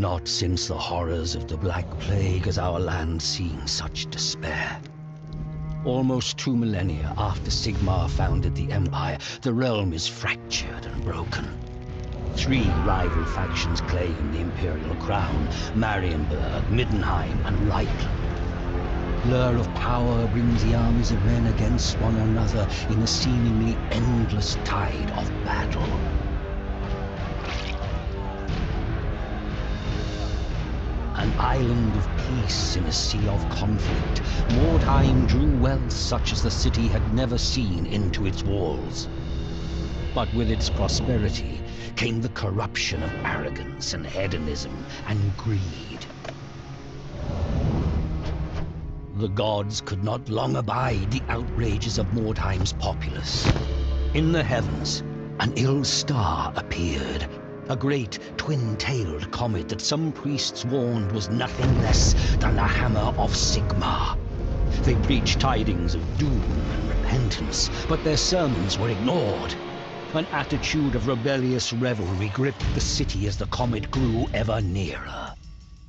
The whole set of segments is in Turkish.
Not since the horrors of the Black Plague has our land seen such despair. Almost two millennia after Sigmar founded the Empire, the realm is fractured and broken. Three rival factions claim the Imperial crown Marienburg, Middenheim, and Reichland. Blur of power brings the armies of men against one another in a seemingly endless tide of battle. An island of peace in a sea of conflict, Mordheim drew wealth such as the city had never seen into its walls. But with its prosperity came the corruption of arrogance and hedonism and greed. The gods could not long abide the outrages of Mordheim's populace. In the heavens, an ill star appeared. A great twin-tailed comet that some priests warned was nothing less than the hammer of Sigmar. They preached tidings of doom and repentance, but their sermons were ignored. An attitude of rebellious revelry gripped the city as the comet grew ever nearer.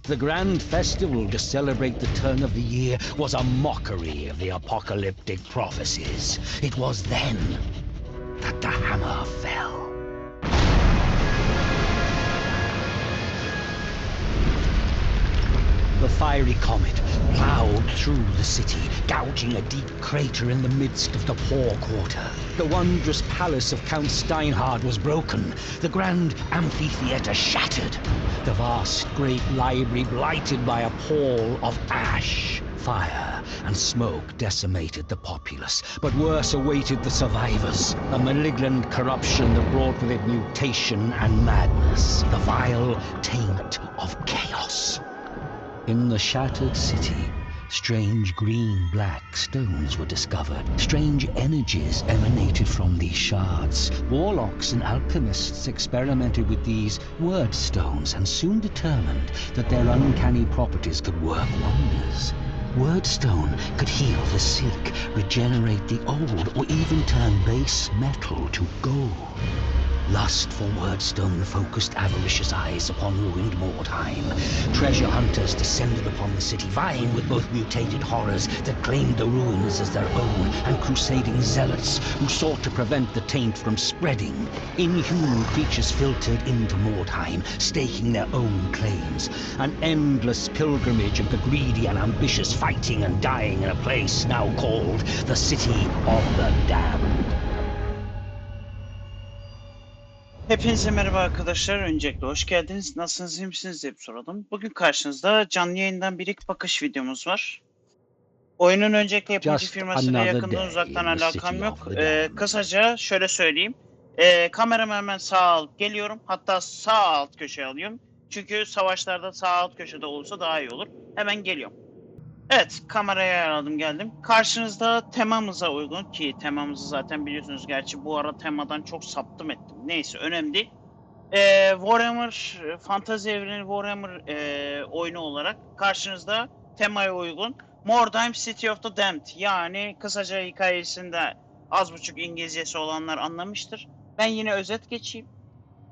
The grand festival to celebrate the turn of the year was a mockery of the apocalyptic prophecies. It was then that the hammer fell. The fiery comet plowed through the city, gouging a deep crater in the midst of the poor quarter. The wondrous palace of Count Steinhard was broken, the grand amphitheater shattered, the vast great library blighted by a pall of ash. Fire and smoke decimated the populace, but worse awaited the survivors. A malignant corruption that brought with it mutation and madness, the vile taint of chaos. In the shattered city, strange green-black stones were discovered. Strange energies emanated from these shards. Warlocks and alchemists experimented with these word stones and soon determined that their uncanny properties could work wonders. Wordstone could heal the sick, regenerate the old, or even turn base metal to gold. Lust for Wordstone focused avaricious eyes upon ruined Mordheim. Treasure hunters descended upon the city, vying with both mutated horrors that claimed the ruins as their own, and crusading zealots who sought to prevent the taint from spreading. Inhuman creatures filtered into Mordheim, staking their own claims. An endless pilgrimage of the greedy and ambitious fighting and dying in a place now called the City of the Damned. Hepinize merhaba arkadaşlar. Öncelikle hoş geldiniz. Nasılsınız, iyi misiniz diye soralım. Bugün karşınızda canlı yayından bir ilk bakış videomuz var. Oyunun öncelikle yapımcı Just firmasıyla yakından uzaktan alakam yok. Ee, kısaca şöyle söyleyeyim. Ee, kameramı hemen sağ alıp geliyorum. Hatta sağ alt köşeye alıyorum. Çünkü savaşlarda sağ alt köşede olursa daha iyi olur. Hemen geliyorum. Evet, kameraya ayarladım geldim. Karşınızda temamıza uygun ki temamızı zaten biliyorsunuz. Gerçi bu ara temadan çok saptım ettim. Neyse önemli değil. Ee, Warhammer, e, Fantasy evreni Warhammer e, oyunu olarak karşınızda temaya uygun Mordheim City of the Damned yani kısaca hikayesinde az buçuk İngilizcesi olanlar anlamıştır. Ben yine özet geçeyim.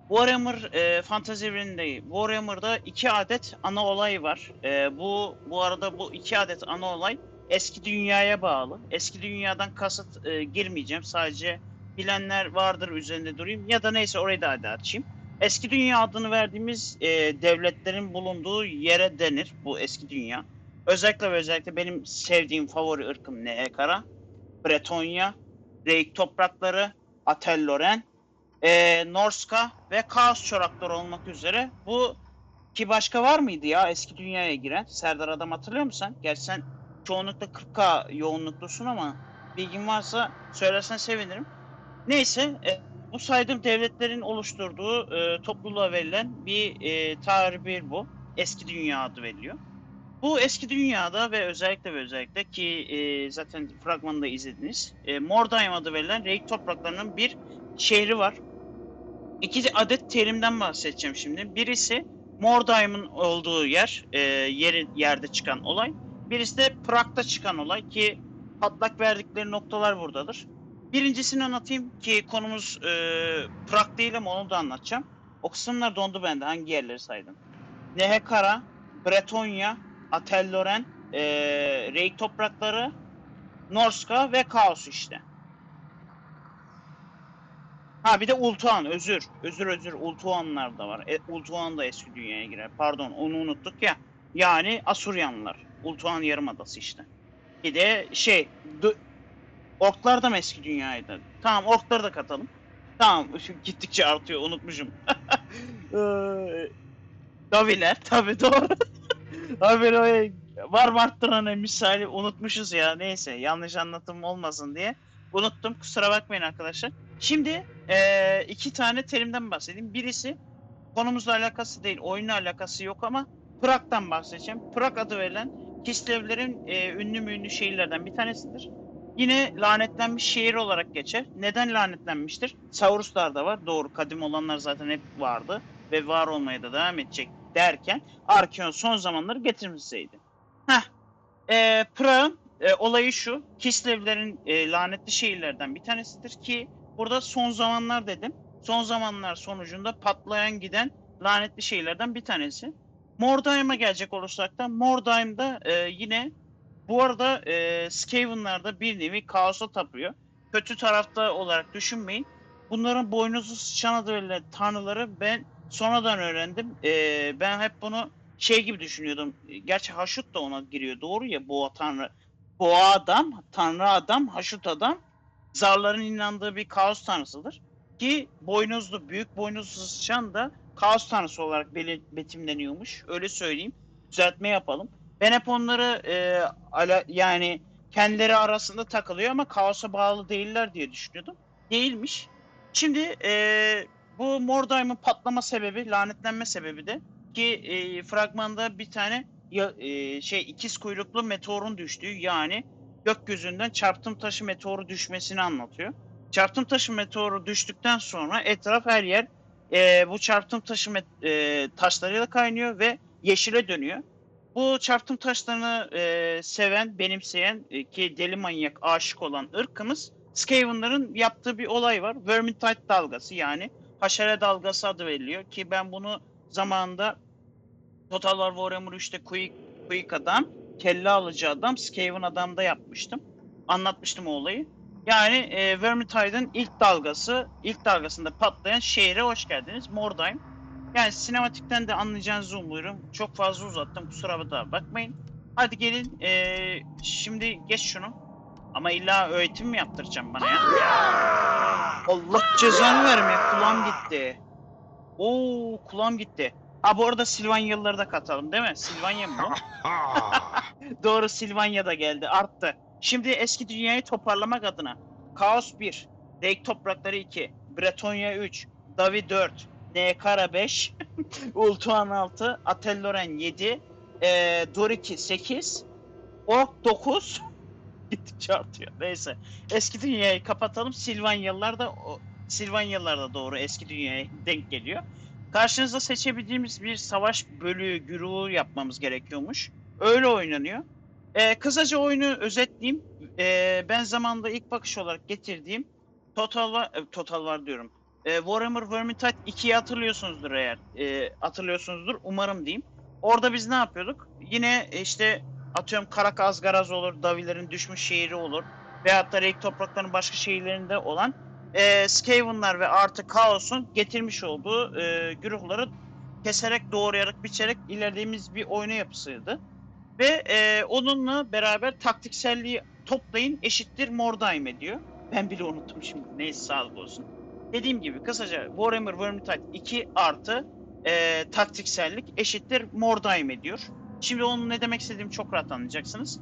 Warhammer e, Fantasy evreninde Warhammer'da iki adet ana olay var. E, bu bu arada bu iki adet ana olay eski dünyaya bağlı. Eski dünyadan kasıt e, girmeyeceğim. Sadece bilenler vardır üzerinde durayım ya da neyse orayı da hadi açayım. Eski dünya adını verdiğimiz e, devletlerin bulunduğu yere denir bu eski dünya. Özellikle ve özellikle benim sevdiğim favori ırkım Neekara, Bretonya, Reik toprakları, Atelloren, e, Norska ve Kaos çorakları olmak üzere bu ki başka var mıydı ya eski dünyaya giren? Serdar Adam hatırlıyor musun sen? Gerçi sen çoğunlukla 40K yoğunluklusun ama bilgin varsa söylersen sevinirim. Neyse e, bu saydığım devletlerin oluşturduğu e, topluluğa verilen bir e, tarih bu. Eski dünya adı veriliyor. Bu eski dünyada ve özellikle ve özellikle ki e, zaten fragmanında izlediniz. E, Mordheim adı verilen Reik topraklarının bir şehri var. İki adet terimden bahsedeceğim şimdi. Birisi Mordheim'in olduğu yer, e, yeri yerde çıkan olay. Birisi de Prag'da çıkan olay ki patlak verdikleri noktalar buradadır. Birincisini anlatayım ki konumuz e, Prag değil ama onu da anlatacağım. O kısımlar dondu bende. Hangi yerleri saydım? Nehekara, Bretonya, Atelloren, e, Reyk toprakları, Norska ve Kaos işte. Ha bir de Ultuan özür. Özür özür Ultuanlar da var. E, Ultuan da eski dünyaya girer. Pardon onu unuttuk ya. Yani Asuryanlılar. Ultuan Yarımadası işte. Bir de şey Orklar da mı eski dünyaydı? Tamam orkları da katalım. Tamam gittikçe artıyor unutmuşum. Eee, Daviler tabi doğru. Abi böyle var mı arttıran misali unutmuşuz ya neyse yanlış anlatım olmasın diye. Unuttum kusura bakmayın arkadaşlar. Şimdi eee, iki tane terimden bahsedeyim. Birisi konumuzla alakası değil oyunla alakası yok ama Prag'dan bahsedeceğim. Prag adı verilen Kislevlerin eee, ünlü mü ünlü şehirlerden bir tanesidir. Yine lanetlenmiş şehir olarak geçer. Neden lanetlenmiştir? Sauruslar da var. Doğru. Kadim olanlar zaten hep vardı. Ve var olmaya da devam edecek derken Arkeon son zamanları getirmişseydi. Heh. E, Prag'ın e, olayı şu. Kislevlerin e, lanetli şehirlerden bir tanesidir ki burada son zamanlar dedim. Son zamanlar sonucunda patlayan giden lanetli şehirlerden bir tanesi. Mordheim'a gelecek olursak da Mordheim'da e, yine bu arada e, Skaven'lar da bir nevi kaosa tapıyor. Kötü tarafta olarak düşünmeyin. Bunların boynuzu sıçan adı verilen tanrıları ben sonradan öğrendim. E, ben hep bunu şey gibi düşünüyordum. Gerçi Haşut da ona giriyor. Doğru ya boğa tanrı. Boğa adam, tanrı adam, Haşut adam. Zarların inandığı bir kaos tanrısıdır. Ki boynuzlu, büyük boynuzlu sıçan da kaos tanrısı olarak beli- betimleniyormuş. Öyle söyleyeyim. Düzeltme yapalım. Ben hep onları e, ala, yani kendileri arasında takılıyor ama kaosa bağlı değiller diye düşünüyordum. Değilmiş. Şimdi e, bu Mordheim'in patlama sebebi, lanetlenme sebebi de ki e, fragmanda bir tane ya, e, şey ikiz kuyruklu meteorun düştüğü yani gökyüzünden çarptım taşı meteoru düşmesini anlatıyor. Çarptım taşı meteoru düştükten sonra etraf her yer e, bu çarptım taşı e, taşlarıyla kaynıyor ve yeşile dönüyor. Bu çarptım taşlarını e, seven, benimseyen e, ki deli manyak aşık olan ırkımız Skaven'ların yaptığı bir olay var. Vermintide dalgası yani haşere dalgası adı veriliyor ki ben bunu zamanında Total War Warhammer 3'te Quick, Quick adam, kelle alıcı adam, Skaven adamda yapmıştım. Anlatmıştım o olayı. Yani e, Vermintide'ın ilk dalgası, ilk dalgasında patlayan şehre hoş geldiniz. Mordheim. Yani sinematikten de anlayacağınızı umuyorum. Çok fazla uzattım kusura da bakmayın. Hadi gelin e, şimdi geç şunu. Ama illa öğretim mi yaptıracağım bana ya? Allah cezanı vermeye kulağım gitti. Oo kulağım gitti. Ha bu arada Silvanyalıları da katalım değil mi? Silvanya mı bu? Doğru Silvanya da geldi arttı. Şimdi eski dünyayı toparlamak adına Kaos 1, Reyk Toprakları 2, Bretonya 3, Davi 4, Nekara 5, Ultuan 6, Atelloren 7, e, Doriki 8, Ork 9, gittikçe artıyor. Neyse. Eski dünyayı kapatalım. Silvanyalılar da Silvanyalılar da doğru eski dünyaya denk geliyor. Karşınızda seçebildiğimiz bir savaş bölüğü, güruhu yapmamız gerekiyormuş. Öyle oynanıyor. Ee, kısaca oyunu özetleyeyim. Ee, ben zamanında ilk bakış olarak getirdiğim Total var, e, Total var diyorum. Ee, Warhammer Vermintide 2'yi hatırlıyorsunuzdur eğer. Ee, hatırlıyorsunuzdur. Umarım diyeyim. Orada biz ne yapıyorduk? Yine e, işte atıyorum Karakaz Garaz olur, Davilerin düşmüş şehri olur. Veyahut da Reik topraklarının başka şehirlerinde olan e, Skaven'lar ve artı Kaos'un getirmiş olduğu e, güruhları keserek, doğrayarak, biçerek ilerlediğimiz bir oyunu yapısıydı. Ve e, onunla beraber taktikselliği toplayın eşittir Mordheim ediyor. Ben bile unuttum şimdi. Neyse sağlık olsun. Dediğim gibi kısaca Warhammer Vermintide 2 artı e, taktiksellik eşittir Mordheim ediyor. Şimdi onun ne demek istediğimi çok rahat anlayacaksınız.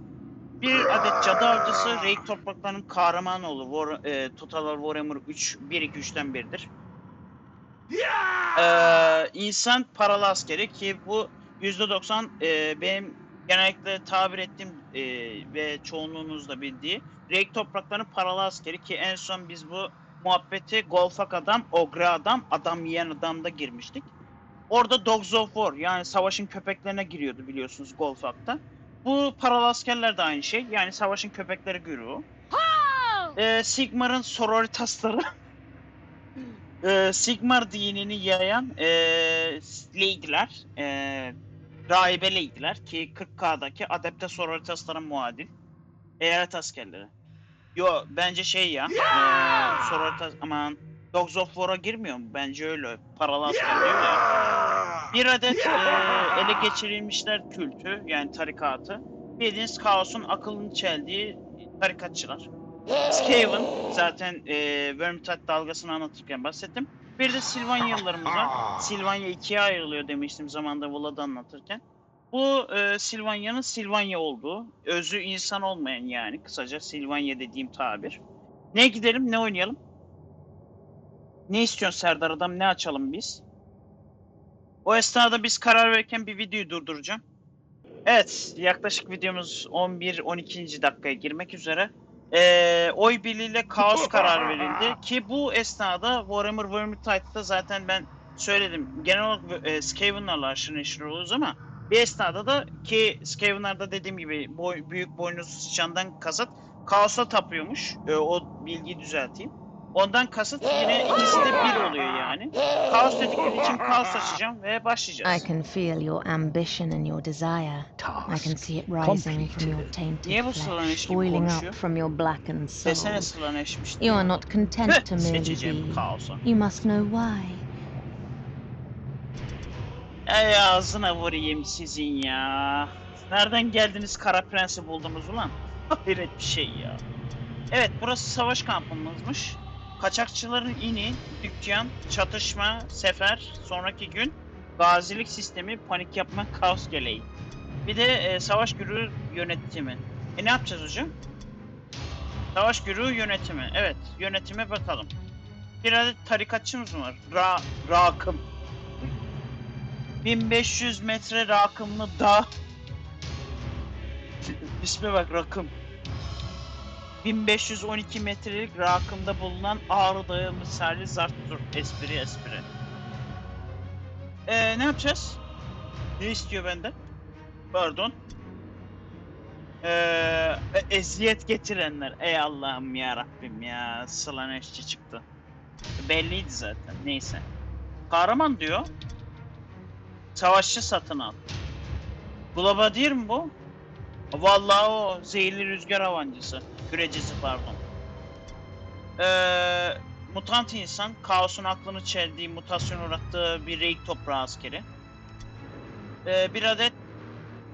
Bir adet cadı avcısı Reik topraklarının kahramanı olur. War, e, Total War Warhammer 3 1-2-3'ten biridir. Ee, insan paralı askeri ki bu %90 e, benim genellikle tabir ettiğim e, ve çoğunluğunuz da bildiği Reik topraklarının paralı askeri ki en son biz bu muhabbeti Golfak adam, Ogre adam, adam yiyen adamda girmiştik. Orada Dogs of War yani savaşın köpeklerine giriyordu biliyorsunuz Golfak'ta. Bu paralı askerler de aynı şey. Yani savaşın köpekleri güruhu. Ee, Sigmar'ın sororitasları ee, Sigmar dinini yayan ee, Lady'ler. Ee, rahibeleydiler ki 40K'daki Adepte Sororitas'ların muadil. Eyalet askerleri. Yo bence şey ya. Eee Sororitas aman Dogs of War'a girmiyor mu? Bence öyle. Paralı asker diyor ya. Bir adet eee, ele geçirilmişler kültü yani tarikatı. Bildiğiniz kaosun akılını çeldiği tarikatçılar. Skaven zaten eee Vermintide dalgasını anlatırken bahsettim. Bir de Silvanyalılarımız var. Silvanya ikiye ayrılıyor demiştim zamanda Vlad'ı anlatırken. Bu e, Silvanya'nın Silvanya olduğu, özü insan olmayan yani kısaca Silvanya dediğim tabir. Ne gidelim ne oynayalım? Ne istiyorsun Serdar adam ne açalım biz? O esnada biz karar verirken bir videoyu durduracağım. Evet yaklaşık videomuz 11-12. dakikaya girmek üzere. Ee, oy birliğiyle kaos karar verildi ki bu esnada Warhammer Vermintide'da zaten ben söyledim. Genel olarak e, Skaven'larla aşırı neşir oluyoruz ama bir esnada da ki Skaven'larda dediğim gibi boy, büyük boynuzlu sıçandan kasıt kaosa tapıyormuş. E, o bilgiyi düzelteyim. Ondan kasıt yine ikisi de bir oluyor yani. Kaos dedikleri için kaos açacağım ve I başlayacağız. can feel your ambition and your desire. I can see it rising from your tainted flesh, boiling up from your blackened soul. You are not content to merely be. You must know why. Ey ağzına vurayım sizin ya. Nereden geldiniz Kara Prens'i buldunuz ulan? Hayret bir şey ya. Evet burası savaş kampımızmış. Kaçakçıların ini, dükkan, çatışma, sefer, sonraki gün gazilik sistemi, panik yapma, kaos geleği. Bir de e, savaş güruğu yönetimi. E ne yapacağız hocam? Savaş güruğu yönetimi. Evet yönetime bakalım. Bir adet tarikatçımız mı var? Ra Rakım. 1500 metre rakımlı dağ. İsme bak rakım. 1512 metrelik rakımda bulunan Ağrı Dağı misali Zarttur. Espri espri. Ee, ne yapacağız? Ne istiyor benden? Pardon. Ee, eziyet getirenler. Ey Allah'ım ya Rabbim ya. Slaneşçi çıktı. Belliydi zaten. Neyse. Kahraman diyor. Savaşçı satın al. Globadier mi bu? Vallahi o zehirli rüzgar avancısı. Kürecisi pardon. Ee, mutant insan, kaosun aklını çeldiği, mutasyon uğrattığı bir reik toprağı askeri. Ee, bir adet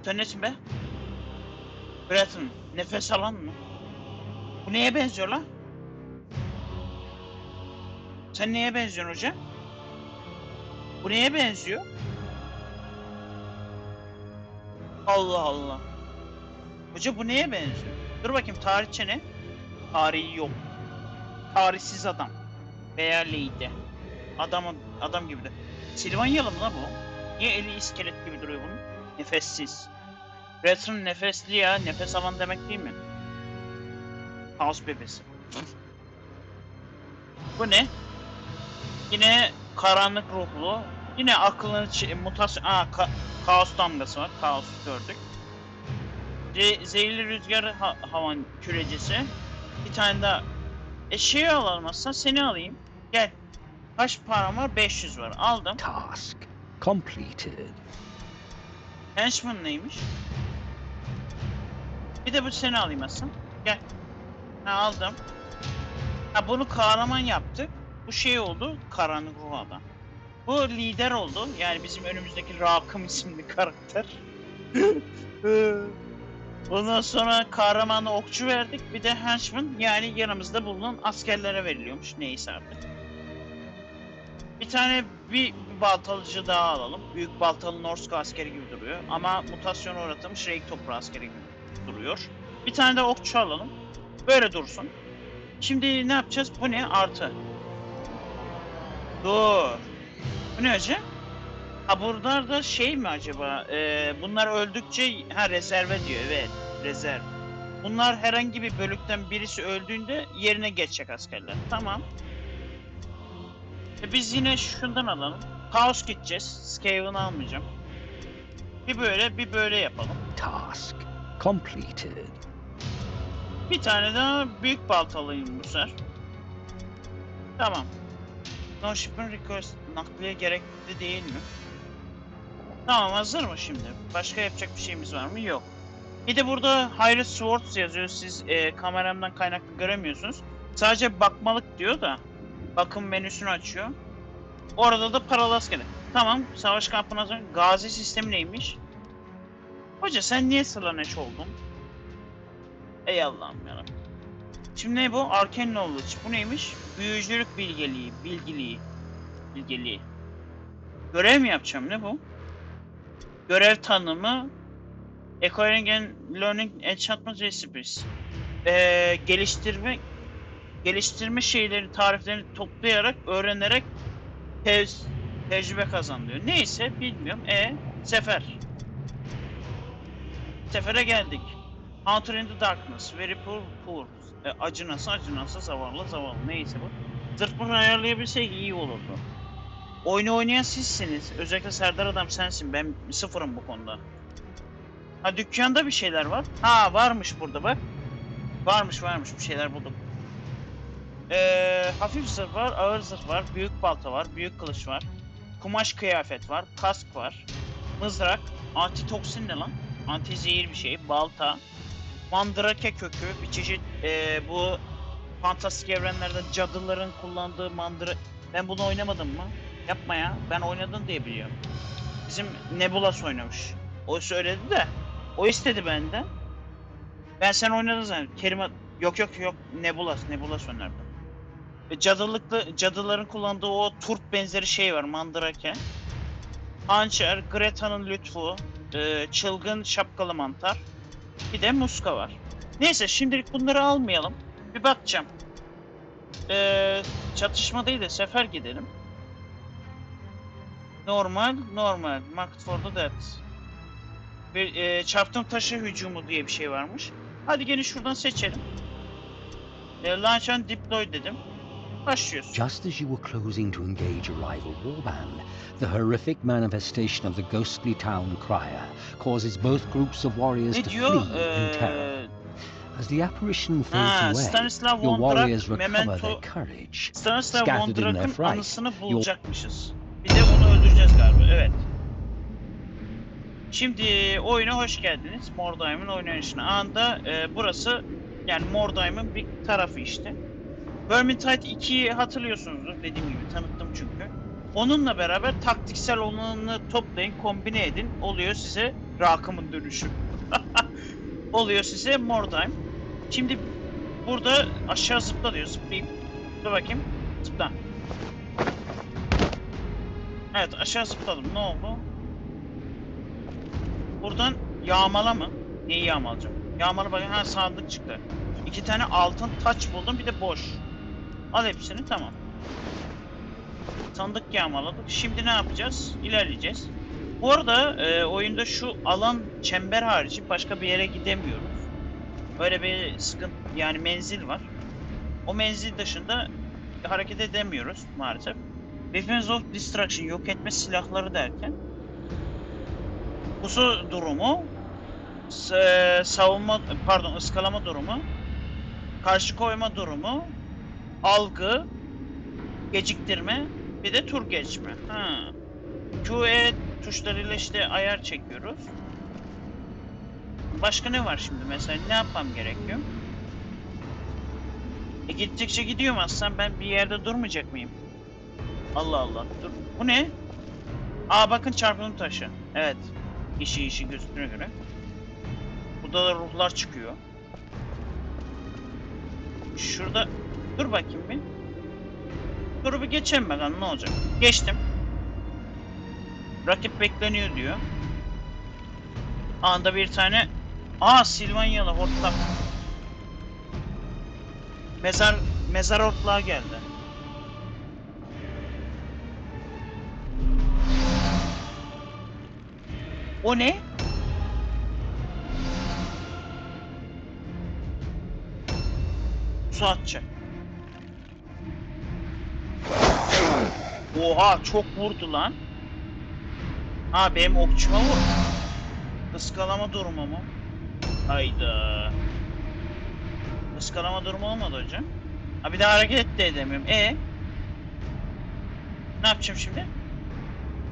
Tanesi be? Breton, nefes alan mı? Bu neye benziyor lan? Sen neye benziyorsun hocam? Bu neye benziyor? Allah Allah. Hoca bu neye benziyor? Dur bakayım tarihçe ne? Tarihi yok. Tarihsiz adam. Veya leydi. Adam, adam gibi de. Silvanyalı mı lan bu? Niye eli iskelet gibi duruyor bunun? Nefessiz. Retron nefesli ya. Nefes alan demek değil mi? Kaos bebesi. bu ne? Yine karanlık ruhlu. Yine aklını mutasyon... Aa, ka- kaos damgası var. Kaos gördük. Ce- zehirli rüzgar ha- havan kürecisi. Bir tane daha. E şeyi alalım aslında. Seni alayım. Gel. Kaç param var? 500 var. Aldım. Task completed. Henchman neymiş? Bir de bu seni alayım aslında. Gel. Ha aldım. Ha bunu kahraman yaptık. Bu şey oldu. Karanlık ruh adam. Bu lider oldu. Yani bizim önümüzdeki Rakım isimli karakter. Ondan sonra kahramana okçu verdik. Bir de henchman yani yanımızda bulunan askerlere veriliyormuş. Neyse artık. Bir tane bir, bir baltalıcı daha alalım. Büyük baltalı Norska askeri gibi duruyor. Ama mutasyona uğratılmış Reik toprağı askeri gibi duruyor. Bir tane de okçu alalım. Böyle dursun. Şimdi ne yapacağız? Bu ne? Artı. Dur. Bu ne hocam? Ha burada da şey mi acaba? Ee, bunlar öldükçe ha rezerve diyor. Evet, rezerv. Bunlar herhangi bir bölükten birisi öldüğünde yerine geçecek askerler. Tamam. E biz yine şundan alalım. Kaos gideceğiz. Skaven almayacağım. Bir böyle bir böyle yapalım. Task completed. Bir tane daha büyük baltalıyım bu sefer. Tamam. No shipping request nakliye gerekli değil mi? Tamam hazır mı şimdi? Başka yapacak bir şeyimiz var mı? Yok. Bir de burada Hyrule Swords yazıyor. Siz e, kameramdan kaynaklı göremiyorsunuz. Sadece bakmalık diyor da. Bakım menüsünü açıyor. Orada da paralı askeri. Tamam savaş kampına. Gazi sistemi neymiş? Hoca sen niye Slaneş oldun? Ey Allah'ım yarabbim. Şimdi ne bu? Arcane Knowledge. Bu neymiş? Büyücülük bilgeliği. Bilgiliği. Bilgeliği. Görev mi yapacağım? Ne bu? Görev tanımı. Acquiring and Learning Enchantment Recipes. Ee, geliştirme geliştirme şeyleri, tariflerini toplayarak, öğrenerek tez, tecrübe kazanılıyor. Neyse bilmiyorum. E sefer. Sefere geldik. Hunter in the Darkness. Very poor, poor. E, acınası, acınası, zavallı, zavallı. Neyse bu. Zırt bunu ayarlayabilsek iyi olurdu. Oyunu oynayan sizsiniz. Özellikle Serdar Adam sensin. Ben sıfırım bu konuda. Ha dükkanda bir şeyler var. Ha varmış burada bak. Varmış varmış bir şeyler buldum. Ee, hafif zırh var, ağır zırh var, büyük balta var, büyük kılıç var. Kumaş kıyafet var, kask var. Mızrak, antitoksin ne lan? Anti zehir bir şey, balta. Mandrake kökü, bir çeşit ee, bu fantastik evrenlerde cadıların kullandığı mandıra... Ben bunu oynamadım mı? Yapma ya, ben oynadım diye biliyorum. Bizim Nebulas oynamış. O söyledi de, o istedi benden. Ben sen oynadın zannediyorum. Kerim Yok yok yok Nebulas, Nebulas önerdi. Ve cadılıklı cadıların kullandığı o turp benzeri şey var mandrake. Hançer, Greta'nın lütfu, e, çılgın şapkalı mantar. Bir de muska var. Neyse şimdilik bunları almayalım. Bir bakacağım. E, çatışma değil de sefer gidelim. Normal, normal. Market for the Dead. Bir e, çarptım taşı hücumu diye bir şey varmış. Hadi gelin şuradan seçelim. E, launch and deploy dedim. Başlıyoruz. Just as you were closing to engage a rival warband, the horrific manifestation of the ghostly town crier causes both groups of warriors Ne to diyor? flee in terror. Ee, As the apparition fades ha, away, Stanislav your warriors recover Memento, their courage. Stanislav scattered in their fright, anısını bulacakmışız. Onu öldüreceğiz galiba, evet. Şimdi oyuna hoş geldiniz. Mordheim'in oynanışına. Anda e, burası yani Mordheim'in bir tarafı işte. Vermintide 2'yi hatırlıyorsunuzdur dediğim gibi tanıttım çünkü. Onunla beraber taktiksel olanını toplayın, kombine edin. Oluyor size Rakım'ın dönüşü. Oluyor size Mordheim. Şimdi burada aşağı zıpla diyor. Zıplayayım. Dur bakayım. Zıpla. Evet aşağı zıpladım. Ne oldu? Buradan yağmala mı? Neyi yağmalayacağım? Yağmala bakayım. Ha sandık çıktı. İki tane altın taç buldum. Bir de boş. Al hepsini tamam. Sandık yağmaladık. Şimdi ne yapacağız? İlerleyeceğiz. Bu arada e, oyunda şu alan çember harici başka bir yere gidemiyoruz. Böyle bir sıkıntı yani menzil var. O menzil dışında hareket edemiyoruz maalesef. Weapons of Destruction yok etme silahları derken pusu durumu s- savunma pardon ıskalama durumu karşı koyma durumu algı geciktirme bir de tur geçme. Ha. QE tuşlarıyla işte ayar çekiyoruz. Başka ne var şimdi mesela ne yapmam gerekiyor? E gittikçe gidiyorum aslında ben bir yerde durmayacak mıyım? Allah Allah. Dur. Bu ne? Aa bakın çarpım taşı. Evet. İşi işi gözüktüğüne göre. Burada da ruhlar çıkıyor. Şurada dur bakayım bir. Dur bir geçelim bakalım ne olacak. Geçtim. Rakip bekleniyor diyor. Anda bir tane Aa Silvanyalı hortlak. Mezar mezar hortlağı geldi. O ne? Su atacak. Oha çok vurdu lan. Ha benim okçuma vur. Iskalama durumu mu? Hayda. Iskalama durumu olmadı hocam. Ha bir daha hareket de edemiyorum. E Ne yapacağım şimdi?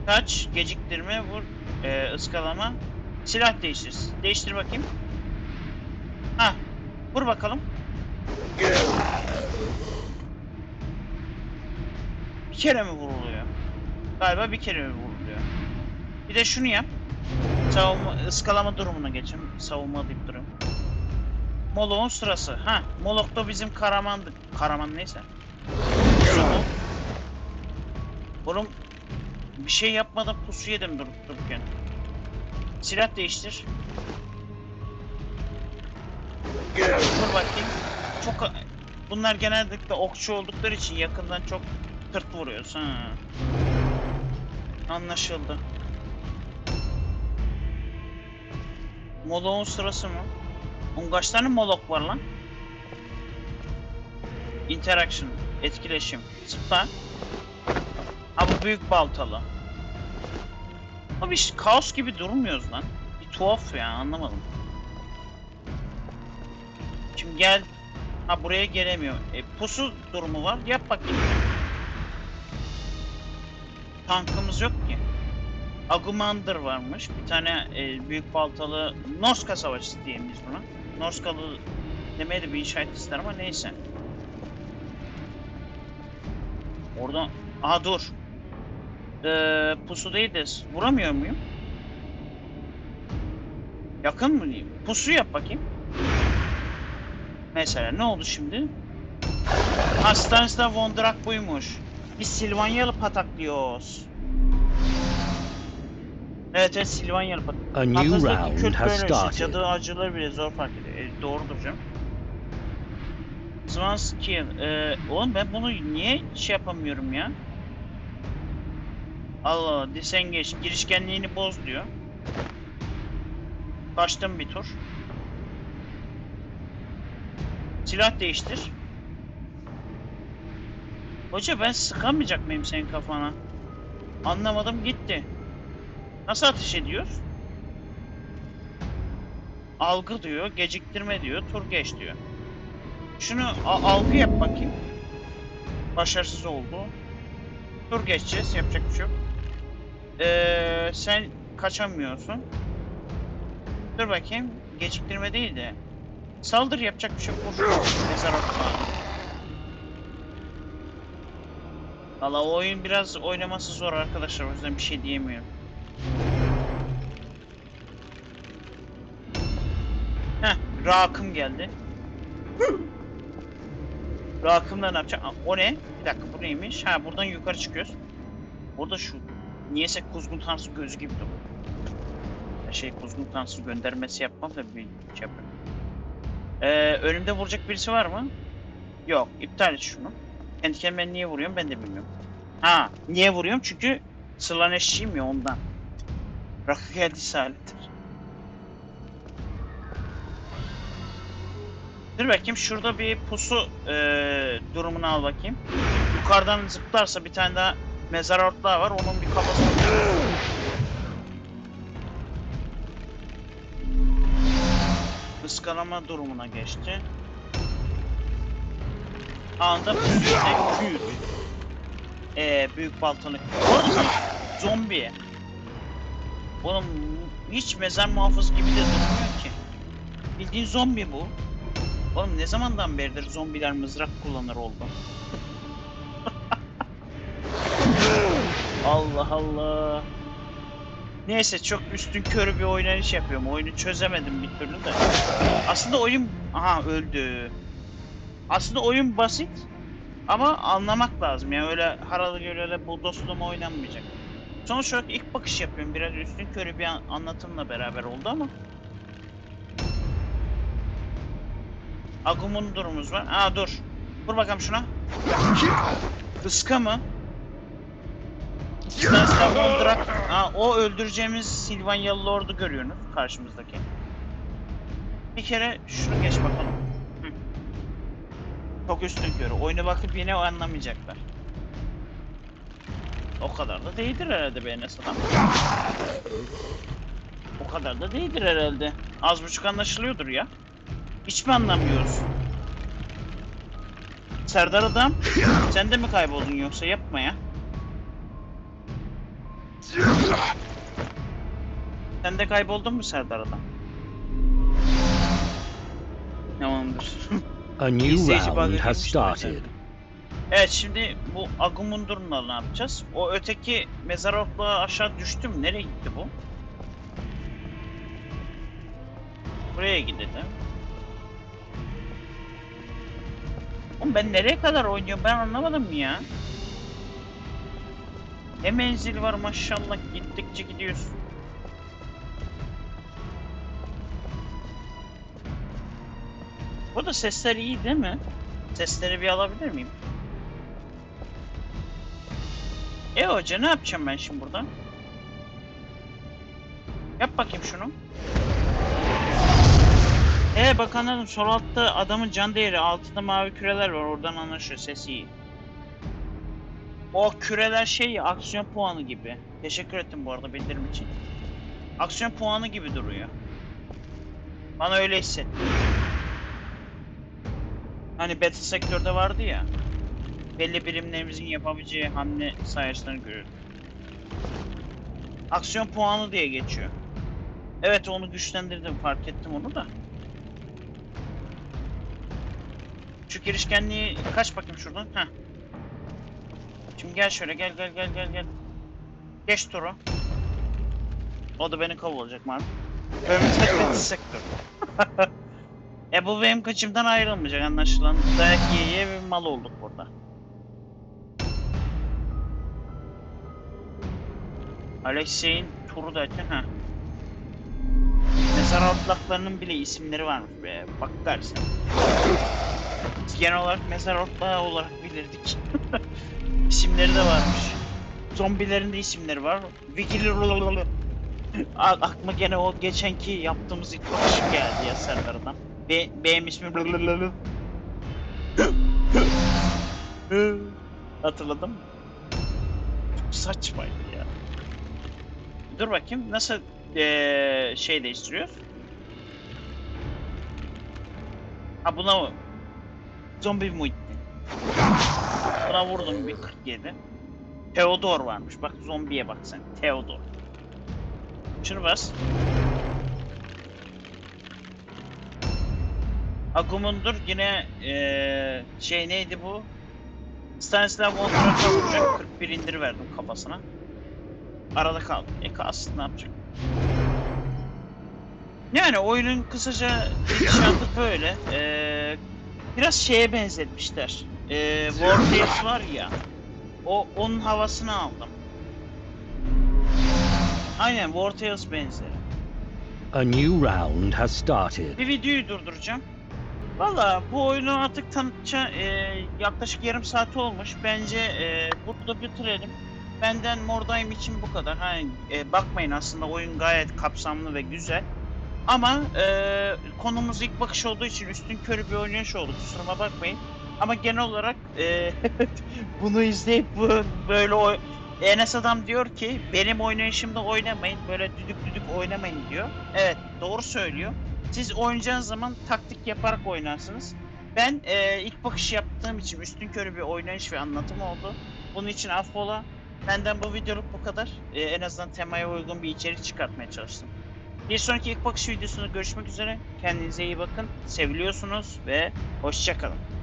Kaç, geciktirme, vur, e, ıskalama, silah değiştir. Değiştir bakayım. Ha, vur bakalım. Bir kere mi vuruluyor? Galiba bir kere mi vuruluyor? Bir de şunu yap. Savunma, ıskalama durumuna geçin. Savunma deyip duruyorum. Molok'un sırası. Ha, Molok da bizim Karaman'dı. Karaman neyse. Oğlum bir şey yapmadan pusu yedim durup dururken. Silah değiştir. Dur bakayım. Çok bunlar genellikle okçu oldukları için yakından çok tırt vuruyoruz. Ha. Anlaşıldı. Molok'un sırası mı? Oğlum kaç tane molok var lan? Interaction, etkileşim, zıpla. Ha bu büyük baltalı. Abi işte kaos gibi durmuyoruz lan. Bir tuhaf ya anlamadım. Şimdi gel. Ha buraya gelemiyor. E, pusu durumu var. Yap bakayım. Tankımız yok ki. Agumander varmış. Bir tane e, büyük baltalı Norska savaşçısı diyelim biz buna. Norskalı demeye de bir inşaat ister ama neyse. Oradan... Aha dur. Ee, pusu değil de vuramıyor muyum? Yakın mı diyeyim? Pusu yap bakayım. Mesela ne oldu şimdi? Hastanesinde Von Drak buymuş. Biz Silvanyalı pataklıyoruz. Evet evet Silvanyalı patak. A new round has started. cadı acıları bile zor fark ediyor. E, doğrudur canım. Swan skill. Ee, oğlum ben bunu niye şey yapamıyorum ya? Allah Allah. Disengage. Girişkenliğini boz diyor. Kaçtım bir tur. Silah değiştir. Hoca ben sıkamayacak mıyım senin kafana? Anlamadım gitti. Nasıl ateş ediyoruz? Algı diyor, geciktirme diyor, tur geç diyor. Şunu algı yap bakayım. Başarısız oldu. Tur geçeceğiz, yapacak bir şey yok. Ee, sen kaçamıyorsun. Dur bakayım, geciktirme değil de. Saldır yapacak bir şey yok. Mezar. Valla o oyun biraz oynaması zor arkadaşlar o yüzden bir şey diyemiyorum. Heh, Rakım geldi. Rakımla ne yapacak? Aa, O ne? Bir dakika bu neymiş? Ha buradan yukarı çıkıyoruz. Orada şu niyeyse kuzgun tanrısı gözü gibi dur. Şey kuzgun tanrısı göndermesi yapmam da bir şey yapayım. Ee, önümde vuracak birisi var mı? Yok. iptal et şunu. Kendi kendime niye vuruyorum ben de bilmiyorum. Ha, niye vuruyorum? Çünkü Slaneşçiyim ya ondan. Rakı geldiyse alettir. Dur bakayım şurada bir pusu eee, durumunu al bakayım. Yukarıdan zıplarsa bir tane daha mezar ortlağı var. Onun bir kafasını... Iskalama durumuna geçti. Anda pusuya küt. Ee, büyük arada zombi. Oğlum hiç mezar muhafız gibi de durmuyor ki. Bildiğin zombi bu. Oğlum ne zamandan beridir zombiler mızrak kullanır oldu? Allah Allah. Neyse çok üstün körü bir oynanış yapıyorum. Oyunu çözemedim bir türlü de. Aslında oyun... Aha öldü. Aslında oyun basit. Ama anlamak lazım. Yani öyle haralı görele bu dostluğuma oynanmayacak. Sonuç olarak ilk bakış yapıyorum. Biraz üstün körü bir an- anlatımla beraber oldu ama. Agum'un durumumuz var. Aa dur. Vur bakalım şuna. Iska mı? Sensler Mondrak. Aa, o öldüreceğimiz Silvanyalı Lord'u görüyorsunuz karşımızdaki. Bir kere şunu geç bakalım. Hı. Çok üstün körü. Oyuna bakıp yine o anlamayacaklar. O kadar da değildir herhalde be Enes adam. O kadar da değildir herhalde. Az buçuk anlaşılıyordur ya. Hiç mi anlamıyoruz? Serdar adam, sen de mi kayboldun yoksa yapma ya. Sen de kayboldun mu Serdar adam? Tamamdır. A new İzleyici round has started. Evet şimdi bu Agumundur'la ne yapacağız? O öteki mezar otluğa aşağı düştü mü? Nereye gitti bu? Buraya gidelim. Oğlum ben nereye kadar oynuyorum ben anlamadım ya. Ne menzili var maşallah gittikçe gidiyorsun. Burada sesler iyi değil mi? Sesleri bir alabilir miyim? E hoca ne yapacağım ben şimdi burada? Yap bakayım şunu. E bak anladım sol altta adamın can değeri altında mavi küreler var oradan anlaşıyor ses iyi. O küreler şey aksiyon puanı gibi. Teşekkür ettim bu arada bildirim için. Aksiyon puanı gibi duruyor. Bana öyle hissetti. Hani Battle sektörde vardı ya. Belli birimlerimizin yapabileceği hamle sayesinde görüyorum. Aksiyon puanı diye geçiyor. Evet onu güçlendirdim fark ettim onu da. Şu girişkenliği kaç bakayım şuradan. Heh. Şimdi gel şöyle gel gel gel gel gel. Geç turu. O da beni kovalayacak malum. Battle sektör. E bu benim kaçımdan ayrılmayacak anlaşılan. Dayak yiye yiye bir mal olduk burada. Alexey'in turu da açın ha. Mezar otlaklarının bile isimleri varmış be. Bak dersin. Genel olarak mezar otlağı olarak bilirdik. İsimleri de varmış. Zombilerin de isimleri var. A- aklıma gene o geçenki yaptığımız ilk bakışım geldi ya Serdar'dan. Be benim ismim Hatırladın mı? Çok saçmaydı ya. Dur bakayım nasıl eee şey değiştiriyoruz? Ha buna? Zombi Muhittin. Buna vurdum bir 47. Theodor varmış. Bak zombiye bak sen. Theodor. Şunu bas. Agumundur yine eee şey neydi bu? Stanislav von Draka vuracak. 41 indir verdim kafasına. Arada kaldı. E kalsın ne yapacak? Yani oyunun kısaca gidişatı böyle. Eee biraz şeye benzetmişler. Eee War Tales var ya. O onun havasını aldım. Aynen Tales benzeri. A new round has started. Bir videoyu durduracağım. Valla bu oyunu artık tanıtça e, yaklaşık yarım saat olmuş. Bence e, burada bitirelim. Benden Mordheim için bu kadar. Hani e, bakmayın aslında oyun gayet kapsamlı ve güzel. Ama e, konumuz ilk bakış olduğu için üstün körü bir oynayış oldu. Kusuruma bakmayın. Ama genel olarak e, bunu izleyip bu böyle oy Enes adam diyor ki benim oynayışımda oynamayın böyle düdük düdük oynamayın diyor. Evet doğru söylüyor. Siz oynayacağınız zaman taktik yaparak oynarsınız. Ben e, ilk bakış yaptığım için üstün körü bir oynayış ve anlatım oldu. Bunun için affola. Benden bu videoluk bu kadar. E, en azından temaya uygun bir içerik çıkartmaya çalıştım. Bir sonraki ilk bakış videosunda görüşmek üzere. Kendinize iyi bakın. Seviliyorsunuz ve hoşçakalın.